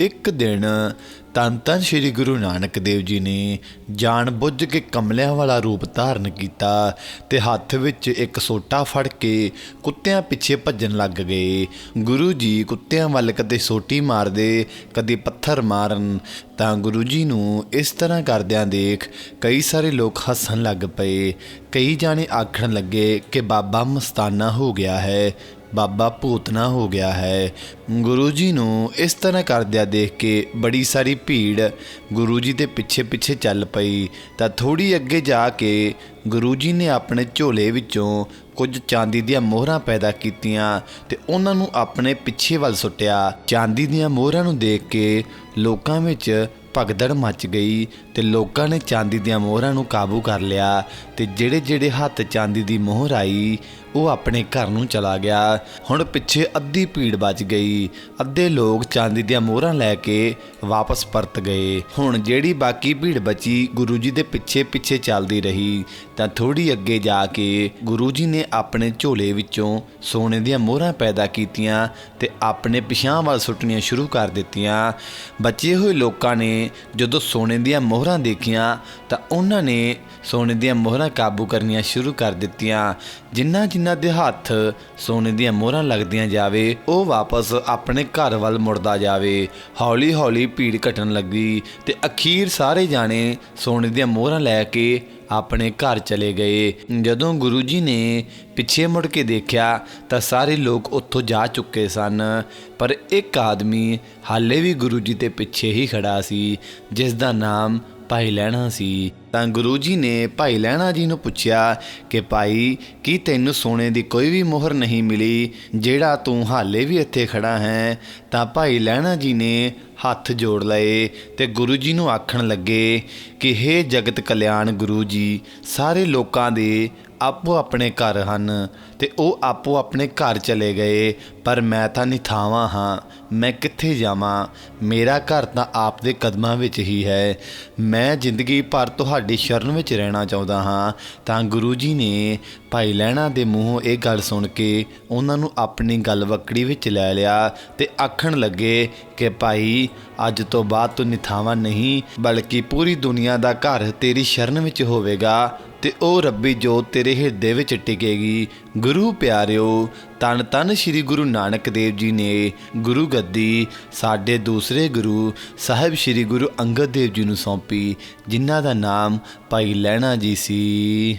ਇੱਕ ਦਿਨ ਧੰਨ ਧੰਨ ਸ੍ਰੀ ਗੁਰੂ ਨਾਨਕ ਦੇਵ ਜੀ ਨੇ ਜਾਣ ਬੁੱਝ ਕੇ ਕਮਲਿਆਂ ਵਾਲਾ ਰੂਪ ਧਾਰਨ ਕੀਤਾ ਤੇ ਹੱਥ ਵਿੱਚ ਇੱਕ ਸੋਟਾ ਫੜ ਕੇ ਕੁੱਤਿਆਂ ਪਿੱਛੇ ਭੱਜਣ ਲੱਗ ਗਏ। ਗੁਰੂ ਜੀ ਕੁੱਤਿਆਂ ਵੱਲ ਕਦੇ ਸੋਟੀ ਮਾਰਦੇ, ਕਦੇ ਪੱਥਰ ਮਾਰਨ। ਤਾਂ ਗੁਰੂ ਜੀ ਨੂੰ ਇਸ ਤਰ੍ਹਾਂ ਕਰਦਿਆਂ ਦੇਖ ਕਈ ਸਾਰੇ ਲੋਕ ਹੱਸਣ ਲੱਗ ਪਏ। ਕਈ ਜਾਣੇ ਆਖਣ ਲੱਗੇ ਕਿ ਬਾਬਾ ਮਸਤਾਨਾ ਹੋ ਗਿਆ ਹੈ। ਬਾਬਾ ਭੂਤਨਾ ਹੋ ਗਿਆ ਹੈ। ਗੁਰੂ ਜੀ ਨੂੰ ਇਸ ਤਰ੍ਹਾਂ ਕਰਦਿਆਂ ਦੇਖ ਕੇ ਬੜੀ ਸਾਰੀ ਭੀੜ ਗੁਰੂ ਜੀ ਦੇ ਪਿੱਛੇ ਪਿੱਛੇ ਚੱਲ ਪਈ। ਤਾਂ ਥੋੜੀ ਅੱਗੇ ਜਾ ਕੇ ਗੁਰੂ ਜੀ ਨੇ ਆਪਣੇ ਝੋਲੇ ਵਿੱਚੋਂ ਕੁਝ ਚਾਂਦੀ ਦੀਆਂ ਮੋਹਰਾਂ ਪੈਦਾ ਕੀਤੀਆਂ ਤੇ ਉਹਨਾਂ ਨੂੰ ਆਪਣੇ ਪਿੱਛੇ ਵੱਲ ਸੁੱਟਿਆ। ਚਾਂਦੀ ਦੀਆਂ ਮੋਹਰਾਂ ਨੂੰ ਦੇਖ ਕੇ ਲੋਕਾਂ ਵਿੱਚ ਭਗਦੜ ਮਚ ਗਈ ਤੇ ਲੋਕਾਂ ਨੇ ਚਾਂਦੀ ਦੀਆਂ ਮੋਹਰਾਂ ਨੂੰ ਕਾਬੂ ਕਰ ਲਿਆ ਤੇ ਜਿਹੜੇ ਜਿਹੜੇ ਹੱਥ ਚਾਂਦੀ ਦੀ ਮੋਹਰ ਆਈ, ਉਹ ਆਪਣੇ ਘਰ ਨੂੰ ਚਲਾ ਗਿਆ। ਹੁਣ ਪਿੱਛੇ ਅੱਧੀ ਭੀੜ ਬਚ ਗਈ। ਅੱਧੇ ਲੋਕ ਚਾਂਦੀ ਦੀਆਂ ਮੋਹਰਾਂ ਲੈ ਕੇ ਵਾਪਸ ਪਰਤ ਗਏ। ਹੁਣ ਜਿਹੜੀ ਬਾਕੀ ਭੀੜ ਬਚੀ, ਗੁਰੂ ਜੀ ਦੇ ਪਿੱਛੇ ਪਿੱਛੇ ਚੱਲਦੀ ਰਹੀ। ਤਾਂ ਥੋੜੀ ਅੱਗੇ ਜਾ ਕੇ ਗੁਰੂ ਜੀ ਨੇ ਆਪਣੇ ਝੋਲੇ ਵਿੱਚੋਂ ਸੋਨੇ ਦੀਆਂ ਮੋਹਰਾਂ ਪੈਦਾ ਕੀਤੀਆਂ ਤੇ ਆਪਣੇ ਪਿਛਾਂ ਵੱਲ ਸੁੱਟਣੀਆਂ ਸ਼ੁਰੂ ਕਰ ਦਿੱਤੀਆਂ। ਬਚੇ ਹੋਏ ਲੋਕਾਂ ਨੇ ਜਦੋਂ ਸੋਨੇ ਦੀਆਂ ਮੋਹਰਾਂ ਦੇਖੀਆਂ, ਤਾਂ ਉਹਨਾਂ ਨੇ ਸੋਨੇ ਦੀਆਂ ਮੋਹਰਾਂ ਕਾਬੂ ਕਰਨੀਆਂ ਸ਼ੁਰੂ ਕਰ ਦਿੱਤੀਆਂ। ਜਿਨ੍ਹਾਂ ਜਿਨ੍ਹਾਂ ਦੇ ਹੱਥ ਸੋਨੇ ਦੀਆਂ ਮੋਹਰਾਂ ਲੱਗਦੀਆਂ ਜਾਵੇ, ਉਹ ਵਾਪਸ ਆਪਣੇ ਘਰ ਵੱਲ ਮੁੜਦਾ ਜਾਵੇ। ਹੌਲੀ ਹੌਲੀ ਭੀੜ ਘਟਣ ਲੱਗੀ ਤੇ ਅਖੀਰ ਸਾਰੇ ਜਾਣੇ ਸੋਨੇ ਦੀਆਂ ਮੋਹਰਾਂ ਲੈ ਕੇ ਆਪਣੇ ਘਰ ਚਲੇ ਗਏ। ਜਦੋਂ ਗੁਰੂ ਜੀ ਨੇ ਪਿੱਛੇ ਮੁੜ ਕੇ ਦੇਖਿਆ ਤਾਂ ਸਾਰੇ ਲੋਕ ਉੱਥੋਂ ਜਾ ਚੁੱਕੇ ਸਨ। ਪਰ ਇੱਕ ਆਦਮੀ ਹਾਲੇ ਵੀ ਗੁਰੂ ਜੀ ਦੇ ਪਿੱਛੇ ਹੀ ਖੜਾ ਸੀ ਜਿਸ ਦਾ ਨਾਮ ਭਾਈ ਲੈਣਾ ਸੀ। ਤਾਂ ਗੁਰੂ ਜੀ ਨੇ ਭਾਈ ਲੈਣਾ ਜੀ ਨੂੰ ਪੁੱਛਿਆ ਕਿ ਭਾਈ, ਕੀ ਤੈਨੂੰ ਸੋਨੇ ਦੀ ਕੋਈ ਵੀ ਮੋਹਰ ਨਹੀਂ ਮਿਲੀ? ਜਿਹੜਾ ਤੂੰ ਹਾਲੇ ਵੀ ਇੱਥੇ ਖੜਾ ਹੈ, ਤਾਂ ਭਾਈ ਲੈਣਾ ਜੀ ਨੇ ਹੱਥ ਜੋੜ ਲਏ ਤੇ ਗੁਰੂ ਜੀ ਨੂੰ ਆਖਣ ਲੱਗੇ ਕਿ हे ਜਗਤ ਕਲਿਆਣ ਗੁਰੂ ਜੀ, ਸਾਰੇ ਲੋਕਾਂ ਦੇ ਆਪੋ ਆਪਣੇ ਘਰ ਹਨ ਤੇ ਉਹ ਆਪੋ ਆਪਣੇ ਘਰ ਚਲੇ ਗਏ, ਪਰ ਮੈਂ ਤਾਂ ਨਿਥਾਵਾਂ ਹਾਂ, ਮੈਂ ਕਿੱਥੇ ਜਾਵਾਂ? ਮੇਰਾ ਘਰ ਤਾਂ ਆਪ ਦੇ ਕਦਮਾਂ ਵਿੱਚ ਹੀ ਹੈ। ਮੈਂ ਜ਼ਿੰਦਗੀ ਭਰ ਤੁਹਾਡੇ ਤੁਹਾਡੀ ਸ਼ਰਨ ਵਿੱਚ ਰਹਿਣਾ ਚਾਹੁੰਦਾ ਹਾਂ, ਤਾਂ ਗੁਰੂ ਜੀ ਨੇ ਭਾਈ ਲੈਣਾ ਦੇ ਮੂੰਹੋਂ ਇਹ ਗੱਲ ਸੁਣ ਕੇ ਉਹਨਾਂ ਨੂੰ ਆਪਣੀ ਗੱਲ ਵਕੜੀ ਵਿੱਚ ਲੈ ਲਿਆ ਤੇ ਆਖਣ ਲੱਗੇ ਕਿ ਭਾਈ, ਅੱਜ ਤੋਂ ਬਾਅਦ ਤੂੰ ਨਿਥਾਵਾਂ ਨਹੀਂ, ਬਲਕਿ ਪੂਰੀ ਦੁਨੀਆ ਦਾ ਘਰ ਤੇਰੀ ਸ਼ਰਨ ਵਿੱਚ ਹੋਵੇਗਾ। ਤੇ ਉਹ ਰੱਬੀ ਜੋਤ ਤੇਰੇ ਹਿਰਦੇ ਵਿੱਚ ਟਿਕੇਗੀ, ਗੁਰੂ ਪਿਆਰਿਓ, ਤਨ ਤਨ ਸ੍ਰੀ ਗੁਰੂ ਨਾਨਕ ਦੇਵ ਜੀ ਨੇ ਗੁਰੂ ਗੱਦੀ, ਸਾਡੇ ਦੂਸਰੇ ਗੁਰੂ ਸਾਹਿਬ ਸ੍ਰੀ ਗੁਰੂ ਅੰਗਦ ਦੇਵ ਜੀ ਨੂੰ ਸੌਂਪੀ, ਜਿਨ੍ਹਾਂ ਦਾ ਨਾਮ ਭਾਈ ਲੈਣਾ ਜੀ ਸੀ।